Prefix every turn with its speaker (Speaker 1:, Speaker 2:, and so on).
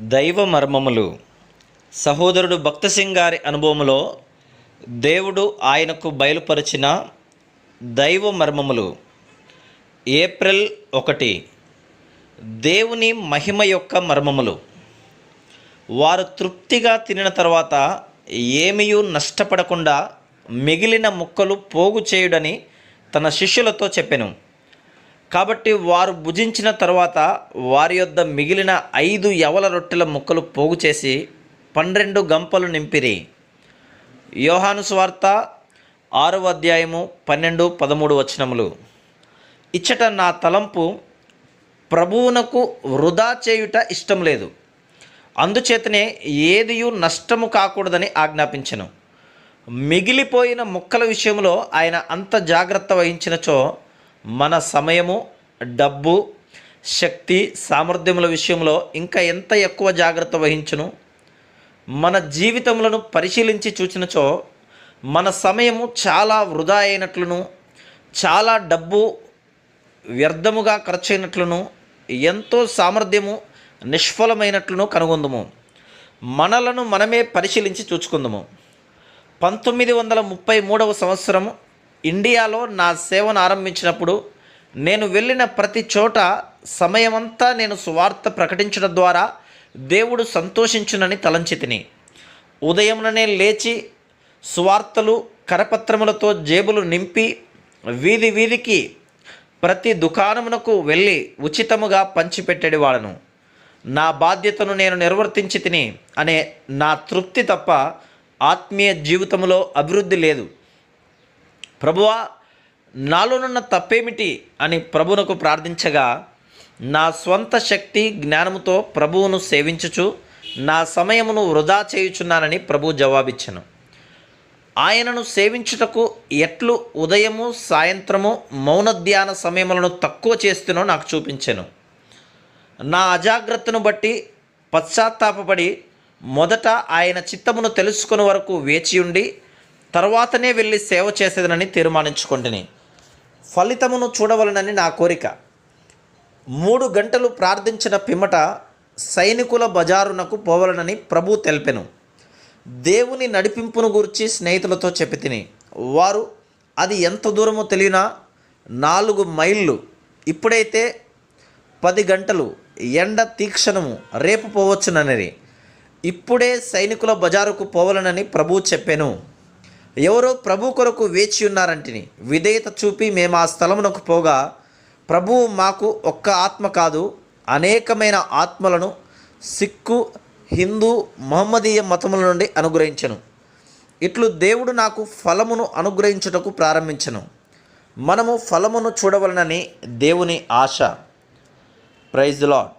Speaker 1: దైవ మర్మములు. సహోదరుడు భక్తసింగ్ గారి అనుభవములో దేవుడు ఆయనకు బయలుపరిచిన దైవ మర్మములు. ఏప్రిల్ ఒకటి. దేవుని మహిమ యొక్క మర్మములు. వారు తృప్తిగా తినిన తర్వాత ఏమీయూ నష్టపడకుండా మిగిలిన ముక్కలు పోగు చేయుడని తన శిష్యులతో చెప్పెను. కాబట్టి వారు భుజించిన తర్వాత వారి యొద్ద మిగిలిన ఐదు యవల రొట్టెల ముక్కలు పోగు చేసి పన్నెండు గంపలు నింపిరి. యోహాను స్వార్త ఆరవ అధ్యాయము పన్నెండు పదమూడు వచనములు. ఇచ్చట నా తలంపు ప్రభువునకు వృధా చేయుట ఇష్టం లేదు. అందుచేతనే ఏదియు నష్టము కాకూడదని ఆజ్ఞాపించను. మిగిలిపోయిన ముక్కల విషయంలో ఆయన అంత జాగ్రత్త వహించినచో మన సమయము డబ్బు శక్తి సామర్థ్యముల విషయంలో ఇంకా ఎంత ఎక్కువ జాగ్రత్త వహించును? మన జీవితములను పరిశీలించి చూచినచో మన సమయము చాలా వృధా అయినట్లును చాలా డబ్బు వ్యర్థముగా ఖర్చయినట్లును ఎంతో సామర్థ్యము నిష్ఫలమైనట్లును కనుగొందుము. మనలను మనమే పరిశీలించి చూచుకుందాము. పంతొమ్మిది వందల ముప్పై మూడవ సంవత్సరం ఇండియాలో నా సేవను ఆరంభించినప్పుడు నేను వెళ్ళిన ప్రతి చోట సమయమంతా నేను సువార్త ప్రకటించడం ద్వారా దేవుడు సంతోషించునని తలంచితిని. ఉదయంలోనే లేచి సువార్తలు కరపత్రములతో జేబులు నింపి వీధి వీధికి ప్రతి దుకాణమునకు వెళ్ళి ఉచితముగా పంచిపెట్టేది వాళ్ళను నా బాధ్యతను నేను నిర్వర్తించి తిని అనే నా తృప్తి తప్ప ఆత్మీయ జీవితంలో అభివృద్ధి లేదు. ప్రభువా నాలోనున్న తప్పేమిటి అని ప్రభువునకు ప్రార్థించగా నా స్వంత శక్తి జ్ఞానముతో ప్రభువును సేవించుచు నా సమయమును వృధా చేయుచున్నానని ప్రభు జవాబిచ్చను. ఆయనను సేవించుటకు ఎట్లు ఉదయము సాయంత్రము మౌనధ్యాన సమయములను తక్కువ చేస్తునో నాకు చూపించాను. నా అజాగ్రత్తను బట్టి పశ్చాత్తాపపడి మొదట ఆయన చిత్తమును తెలుసుకుని వరకు వేచి ఉండి తర్వాతనే వెళ్ళి సేవ చేసేదనని తీర్మానించుకుంటుని. ఫలితమును చూడవలనని నా కోరిక. మూడు గంటలు ప్రార్థించిన పిమ్మట సైనికుల బజారునకు పోవలనని ప్రభు తెలిపెను. దేవుని నడిపింపును గురించి స్నేహితులతో చెప్పి తిని వారు అది ఎంత దూరమో తెలియనా? నాలుగు మైళ్ళు. ఇప్పుడైతే పది గంటలు. ఎండ తీక్షణము. రేపు పోవచ్చునని ఇప్పుడే సైనికుల బజారుకు పోవాలనని ప్రభు చెప్పాను. ఎవరో ప్రభు కొరకు వేచి ఉన్నారంటిని. విధేయత చూపి మేము ఆ స్థలమునకు పోగా ప్రభువు మాకు ఒక్క ఆత్మ కాదు అనేకమైన ఆత్మలను సిక్కు హిందూ మహమ్మదీయ మతముల నుండి అనుగ్రహించను. ఇట్లు దేవుడు నాకు ఫలమును అనుగ్రహించుటకు ప్రారంభించను. మనము ఫలమును చూడవలనని దేవుని ఆశ. Praise lord